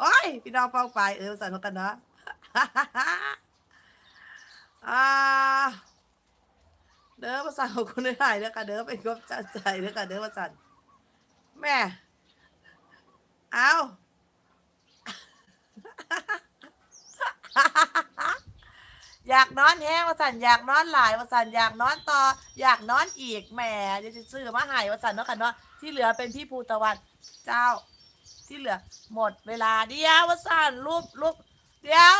โอ้ย พี่น้องฟังไปเออสั่นกันเนาะอ่าเด้อภาษาของคุณได้หายเด้อค่ะเด้อเป็นกบจัดใจเด้อค่ะเด้อภาษาแม่เอาอยากนอนแห้งวสันอยากนอนหลายวสันอยากนอนต่อ อยากนอนอีกแหมจะซื้อมาหายวสันเนาะค่ะเนาะที่เหลือเป็นพี่ภูตะวันเจ้า ที่เหลือ หมดเวลาเดียววสันรูปรูปเดียว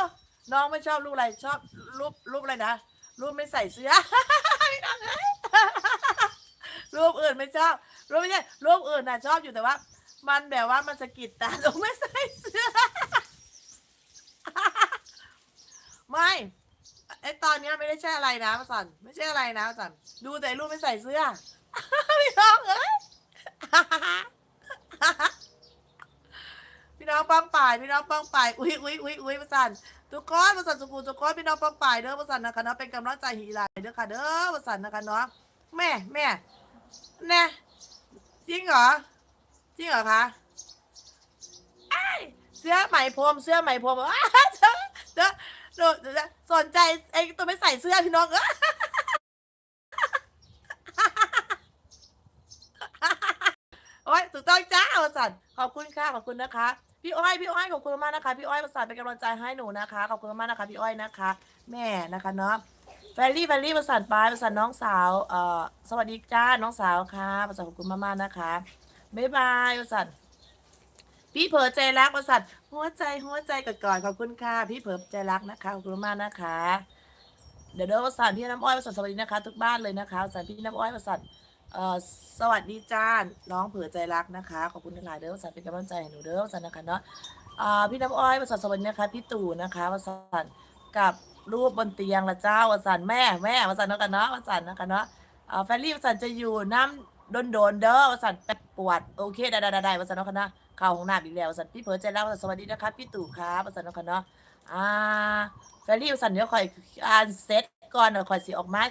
น้องไม่ชอบรูปอะไรชอบรูปรูปอะไรนะรูปไม่ใส่เสื้อไม่ต้องเอ้ยรูปอื่นไม่ชอบรูปไม่ใช่รูปอื่นน่ะชอบอยู่แต่ว่า มันแบบว่ามันสะกิดตาตรงไม่ใส่เสื้อไม่ไอตอนเนี้ยไม่ได้ใช่อะไรนะมาสันไม่ใช่อะไรนะมาสันดูแต่รูปไม่ใส่เสื้อพี่น้องเอ้ย พี่น้องป้องป่ายพี่น้องป้องป่ายอุ้ยอุ้ยอุ้ยอุ้ยมาสันทุกคนมาสันสุกูทุกคนพี่น้องป้องป่ายเด้อมาสันนะคะเนาะเป็นกำลังใจห้อีหลายเด้อค่ะเด้อมาสันนะคะเนาะแม่แม่แน่จริงเหรอจริงเหรอคะเสื้อไหมพรมเสื้อไหมพรมอ้อเด้อเด้อเด้อสนใจไอ้ตัวไม่ใส่เสื้อพี่น้องเออ โอ้ยถูกต้องจ้า ประสันขอบคุณค่ะขอบคุณนะคะ พี่อ้อยพี่อ้อยขอบคุณมากนะคะพี่อ้อยประสันเป็นกำลังใจให้หนูนะคะขอบคุณมากนะคะพี่อ้อยนะคะ แม่นะคะเนาะแฟรรี่แฟรรี่ประสันปายประสันน้องสาวเอ่อสวัสดีจ้าน้องสาวค่ะประสันขอบคุณมากๆนะคะบ๊ายบายประสันพี่เผอใจรักประสันหัวใจหัวใจก่อนๆขอบคุณค่ะ พี่เผอใจรักนะคะขอบคุณมากนะคะ เดี๋ยวเด้อประสันพี่น้ำอ้อยประสันสวัสดีนะคะ ทุกบ้านเลยนะคะประสันพี่น้ำอ้อยประสัน เอ่อสวัสดีจ้าน้องเผื่อใจรักนะคะ ขอบคุณทั้งหลายเด้อสันเป็นกำลังใจให้หนูเด้อสันนะคะเนาะอ่าพี่น้ำอ้อยประสานสวัสดีนะคะ พี่ตู่นะคะประสานกับรูปบนเตียงละเจ้าประสานแม่แม่ประสานนะกันเนาะประสานนะคะเนาะอ่าแฟรรี่ประสานจะอยู่น้ำโดนโดนเด้อประสานแปปวดโอเคได้ได้ได้ประสานนะกันเนาะเข้าห้องน้ำอีกแล้วประสานพี่เผื่อใจรักประสานสวัสดีนะคะพี่ตู่ครับประสานนาะกันเนาะอ่าแฟรรี่ประสานเดี๋ยวคอยอ่านเซตก่อนเดี๋ยวคอยสิออกมา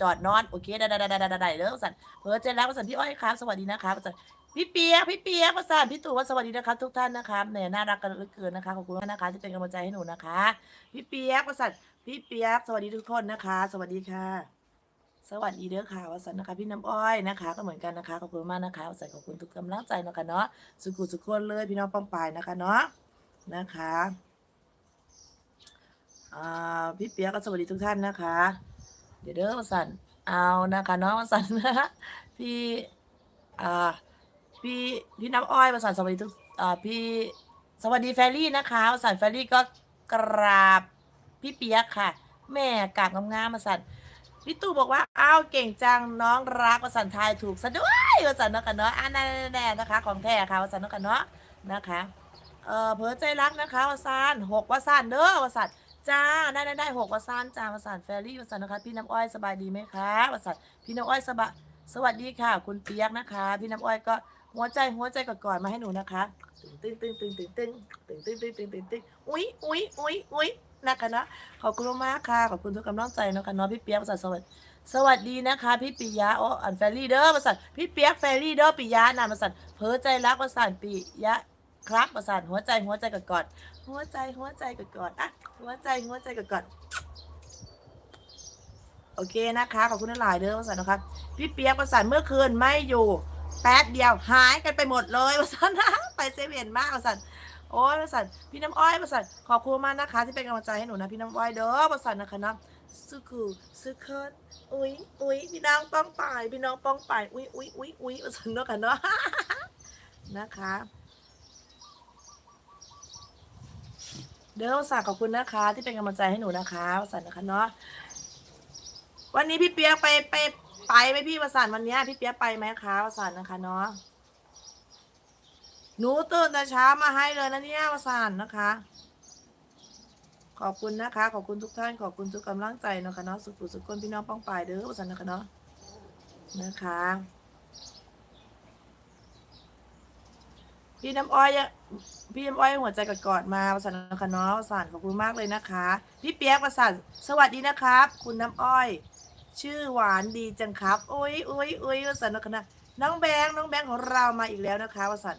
จอดนอนโอเคได้ได้ได้ได้ได้ได้เด้อสานเพอเจนแล้วสานพี่อ้อยครับ สวัสดีนะครับสานพี่เปียกพี่เปียกประสานพี่ตู่ว่าสวัสดีนะครับทุกท่านนะครับเนี่ยน่ารักกันเหลือเกินนะคะขอบคุณมากนะคะ ที่เป็นกำลังใจให้หนูนะคะ พี่เปียกประสานพี่เปียกสวัสดีทุกคนนะคะ สวัสดีค่ะ สวัสดีเด้อค่ะวสันนะคะ พี่น้ำอ้อยนะคะ ก็เหมือนกันนะคะขอบคุณมากนะคะวสันขอบคุณทุกกำลังใจนะคะเนาะสุขุสุขคนเลยพี่น้องป้องปายนะคะเนาะนะคะอ่าพี่เปียกก็สวัสดีทุกท่านนะคะ เดี๋ยวเด้อวสันเอานะคะเนาะวสันนะพี่อ่าพี่พี่น้ำอ้อยประสานสวัสดีทุกอ่าพี่สวัสดีแฟรี่นะคะประสานแฟรี่ก็กราบพี่เปียกค่ะ แม่กราบงามๆประสานพี่ตู่บอกว่าอ้าวเก่งจังน้องรักประสานทายถูกซะด้วยประสานเนาะกันเนาะอ่าแน่ๆนะคะ ของแท้ค่ะประสานนะกันเนาะนะคะเออเผลอใจรักนะคะประสานหกประสานเด้อประสาน จ้าได้ได้ได้หกประสานจ้าประสานแฟรี่ประสานนะคะ พี่น้ำอ้อยสบายดีไหมคะประสานพี่น้ำอ้อยสบายสวัสดีค่ะ คุณเปียกนะคะ พี่น้ำอ้อยก็หัวใจหัวใจกอนๆมาให้หนูนะคะตึงตึงตึงตึงตึงตึงตึงตึงตึงตึงตึงตึงอุ้ยอุ้ยอุ้ยอุ้ยนะคะนะขอบคุณมากค่ะขอบคุณทุกกำลังใจนะคะเนาะพี่เปียกภาษาสวัสดีสวัสดีนะคะ พี่ปิยะโอ้อันแฟรี่เด้อภาษานพี่เปียกแฟรี่เด้อปิยะนามภาษานเพ้อใจรักภาษานปิยะ ครับภาษาหัวใจหัวใจก่อนๆหัวใจหัวใจกอนๆอะหัวใจหัวใจก่อนๆโอเคนะคะขอบคุณทั้งหลายเด้อภาษานะคะพี่เปียกประสานเมื่อคืนไม่อยู่แป๊บเดียวหายกันไปหมดเลยประสานนะไปเซเว่นมากประสานโอ้ยประสานพี่น้ำอ้อยประสานขอบคุณมากนะคะ ที่เป็นกำลังใจให้หนูนะพี่น้ำอ้อยเด้อประสานนะคะนะสุกูสุเคิร์อุ้ยอุ้ยพี่น้องป้องป่ายพี่น้องป้องป่ายอุ้ยอุ้ยอุ้ยอุ้ยประสานเนาะกันเนาะนะคะ เด้อประสาขอบคุณนะคะ ที่เป็นกำลังใจให้หนูนะคะประสานนะคะเนาะวันนี้พี่เปียกไปไปไปไหมพี่ประสานวันนี้พี่เปียกไปไหมคะประสานนะคะเนาะหนูตื่นแต่เช้ามาให้เลยนะเนี่ยประสานนะคะ ขอบคุณนะคะ ขอบคุณทุกท่านขอบคุณทุกกำลังใจนะคะเนาะสุขสุขคนพี่น้องป้องปายเด้อประสานนะคะเนาะนะคะ พี่น้ำอ้อยพี่น้ำอ้อยหัวใจกอดๆมาประสานคานาะประสานขอบคุณมากเลยนะคะ พี่เปียกประสานสวัสดีนะครับ คุณน้ำอ้อย ชื่อหวานดีจังครับอุ้ยอุ้ยอุ้ยประสานคานะน้องแบงค์น้องแบงค์ของเรามาอีกแล้วนะคะประสาน